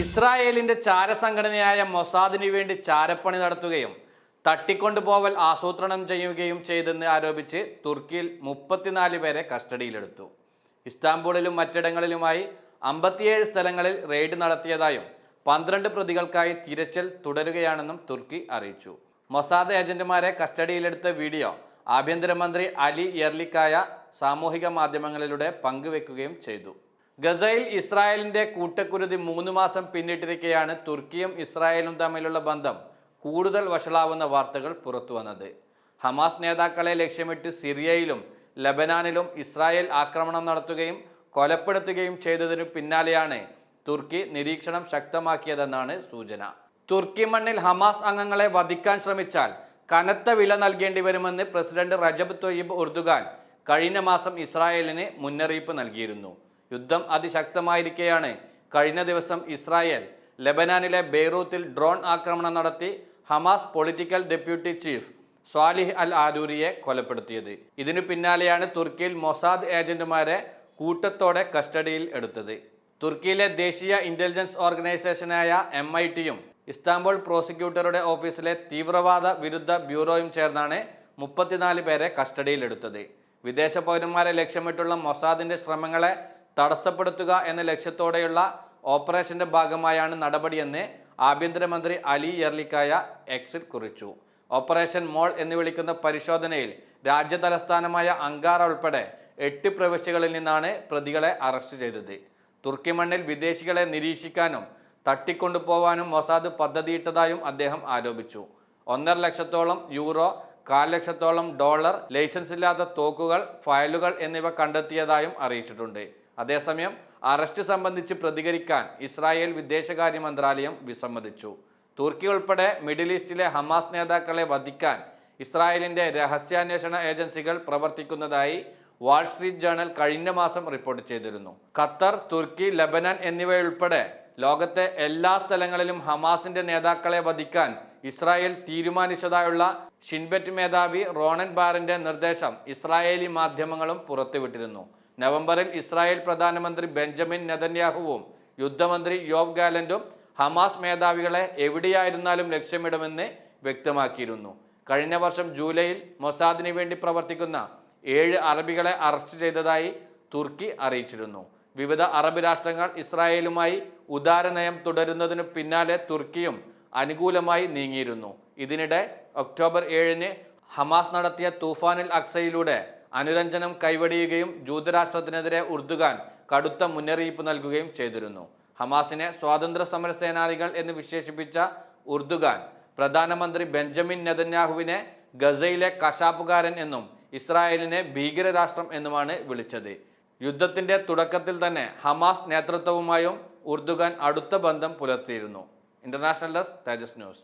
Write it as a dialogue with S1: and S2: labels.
S1: ഇസ്രായേലിന്റെ ചാരസംഘടനയായ മൊസാദിനു വേണ്ടി ചാരപ്പണി നടത്തുകയും തട്ടിക്കൊണ്ടുപോവൽ ആസൂത്രണം ചെയ്യുകയും ചെയ്തെന്ന് ആരോപിച്ച് തുർക്കിയിൽ മുപ്പത്തിനാല് പേരെ കസ്റ്റഡിയിലെടുത്തു. ഇസ്താംബൂളിലും മറ്റിടങ്ങളിലുമായി അമ്പത്തിയേഴ് സ്ഥലങ്ങളിൽ റെയ്ഡ് നടത്തിയതായും പന്ത്രണ്ട് പ്രതികൾക്കായി തിരച്ചിൽ തുടരുകയാണെന്നും തുർക്കി അറിയിച്ചു. മൊസാദ് ഏജന്റുമാരെ കസ്റ്റഡിയിലെടുത്ത വീഡിയോ ആഭ്യന്തരമന്ത്രി അലി യെർലിക്കായ സാമൂഹിക മാധ്യമങ്ങളിലൂടെ പങ്കുവെക്കുകയും ചെയ്തു. ഗസയിൽ ഇസ്രായേലിന്റെ കൂട്ടക്കുരുതി മൂന്ന് മാസം പിന്നിട്ടിരിക്കെയാണ് തുർക്കിയും ഇസ്രായേലും തമ്മിലുള്ള ബന്ധം കൂടുതൽ വഷളാവുന്ന വാർത്തകൾ പുറത്തുവന്നത് ഹമാസ് നേതാക്കളെ ലക്ഷ്യമിട്ട് സിറിയയിലും ലബനാനിലും ഇസ്രായേൽ ആക്രമണം നടത്തുകയും കൊലപ്പെടുത്തുകയും ചെയ്തതിനു പിന്നാലെയാണ് തുർക്കി നിരീക്ഷണം ശക്തമാക്കിയതെന്നാണ് സൂചന. തുർക്കി മണ്ണിൽ ഹമാസ് അംഗങ്ങളെ വധിക്കാൻ ശ്രമിച്ചാൽ കനത്ത വില നൽകേണ്ടി വരുമെന്ന് പ്രസിഡന്റ് റജബ് തൊയ്യബ് ഉർദുഗാൻ കഴിഞ്ഞ മാസം ഇസ്രായേലിന് മുന്നറിയിപ്പ് നൽകിയിരുന്നു. യുദ്ധം അതിശക്തമായിരിക്കെയാണ്. കഴിഞ്ഞ ദിവസം ഇസ്രായേൽ ലെബനാനിലെ ബെയ്റൂത്തിൽ ഡ്രോൺ ആക്രമണം നടത്തി Hamas political deputy chief Salih al ആരൂരിയെ കൊലപ്പെടുത്തിയത്. ഇതിനു പിന്നാലെയാണ് തുർക്കിയിൽ മൊസാദ് ഏജന്റുമാരെ കൂട്ടത്തോടെ കസ്റ്റഡിയിൽ എടുത്തത്. തുർക്കിയിലെ ദേശീയ ഇന്റലിജൻസ് ഓർഗനൈസേഷനായ എം ഐ ടിയും ഇസ്താംബുൾ പ്രോസിക്യൂട്ടറുടെ ഓഫീസിലെ തീവ്രവാദ വിരുദ്ധ ബ്യൂറോയും ചേർന്നാണ് മുപ്പത്തിനാല് പേരെ കസ്റ്റഡിയിലെടുത്തത് വിദേശ പൗരന്മാരെ ലക്ഷ്യമിട്ടുള്ള മൊസാദിന്റെ ശ്രമങ്ങളെ തടസ്സപ്പെടുത്തുക എന്ന ലക്ഷ്യത്തോടെയുള്ള ഓപ്പറേഷന്റെ ഭാഗമായാണ് നടപടിയെന്ന് ആഭ്യന്തരമന്ത്രി അലി യർലിക്കായ എക്സിൽ കുറിച്ചു. ഓപ്പറേഷൻ മോൾ എന്ന് വിളിക്കുന്ന പരിശോധനയിൽ രാജ്യ തലസ്ഥാനമായ അങ്കാറ ഉൾപ്പെടെ എട്ട് പ്രവിശ്യകളിൽ നിന്നാണ് പ്രതികളെ അറസ്റ്റ് ചെയ്തത്. തുർക്കി മണ്ണിൽ വിദേശികളെ നിരീക്ഷിക്കാനും തട്ടിക്കൊണ്ടുപോവാനും മൊസാദ് പദ്ധതിയിട്ടതായും അദ്ദേഹം ആരോപിച്ചു. ഒന്നര ലക്ഷത്തോളം യൂറോ കാൽ ലക്ഷത്തോളം ഡോളർ ലൈസൻസ് ഇല്ലാത്ത തോക്കുകൾ ഫയലുകൾ എന്നിവ കണ്ടെത്തിയതായും അറിയിച്ചിട്ടുണ്ട്. അതേസമയം അറസ്റ്റ് സംബന്ധിച്ച് പ്രതികരിക്കാൻ ഇസ്രായേൽ വിദേശകാര്യ മന്ത്രാലയം വിസമ്മതിച്ചു. തുർക്കി ഉൾപ്പെടെ മിഡിൽ ഈസ്റ്റിലെ ഹമാസ് നേതാക്കളെ വധിക്കാൻ ഇസ്രായേലിന്റെ രഹസ്യാന്വേഷണ ഏജൻസികൾ പ്രവർത്തിക്കുന്നതായി വാൾസ്ട്രീറ്റ് ജേണൽ കഴിഞ്ഞ മാസം റിപ്പോർട്ട് ചെയ്തിരുന്നു. ഖത്തർ തുർക്കി ലബനാൻ എന്നിവയുൾപ്പെടെ ലോകത്തെ എല്ലാ സ്ഥലങ്ങളിലും ഹമാസിന്റെ നേതാക്കളെ വധിക്കാൻ ഇസ്രായേൽ തീരുമാനിച്ചതായുള്ള ഷിൻബെറ്റ് മേധാവി റോണൻ ബാറിന്റെ നിർദ്ദേശം ഇസ്രായേലി മാധ്യമങ്ങളും പുറത്തുവിട്ടിരുന്നു. നവംബറിൽ ഇസ്രായേൽ പ്രധാനമന്ത്രി ബെഞ്ചമിൻ നെതന്യാഹുവും യുദ്ധമന്ത്രി യോവ് ഗാലന്റും ഹമാസ് മേധാവികളെ എവിടെയായിരുന്നാലും ലക്ഷ്യമിടുമെന്ന് വ്യക്തമാക്കിയിരുന്നു. കഴിഞ്ഞ വർഷം ജൂലൈയിൽ മൊസാദിന് വേണ്ടി പ്രവർത്തിക്കുന്ന ഏഴ് അറബികളെ അറസ്റ്റ് ചെയ്തതായി തുർക്കി അറിയിച്ചിരുന്നു. വിവിധ അറബ് രാഷ്ട്രങ്ങൾ ഇസ്രായേലുമായി ഉദാര നയം തുടരുന്നതിനു പിന്നാലെ തുർക്കിയും അനുകൂലമായി നീങ്ങിയിരുന്നു. ഇതിനിടെ ഒക്ടോബർ ഏഴിന് ഹമാസ് നടത്തിയ തൂഫാനിൽ അക്സയിലൂടെ അനുരഞ്ജനം കൈവടിയുകയും ജൂതരാഷ്ട്രത്തിനെതിരെ ഉർദുഗാൻ കടുത്ത മുന്നറിയിപ്പ് നൽകുകയും ചെയ്തിരുന്നു. ഹമാസിനെ സ്വാതന്ത്ര്യ സമര സേനാനികൾ എന്ന് വിശേഷിപ്പിച്ച ഉർദുഗാൻ പ്രധാനമന്ത്രി ബെഞ്ചമിൻ നെതന്യാഹുവിനെ ഗസയിലെ കശാപ്പുകാരൻ എന്നും ഇസ്രായേലിനെ ഭീകരരാഷ്ട്രം എന്നുമാണ് വിളിച്ചത്. യുദ്ധത്തിന്റെ തുടക്കത്തിൽ തന്നെ ഹമാസ് നേതൃത്വവുമായും ഉർദുഗാൻ അടുത്ത ബന്ധം പുലർത്തിയിരുന്നു. International desk Tejas news.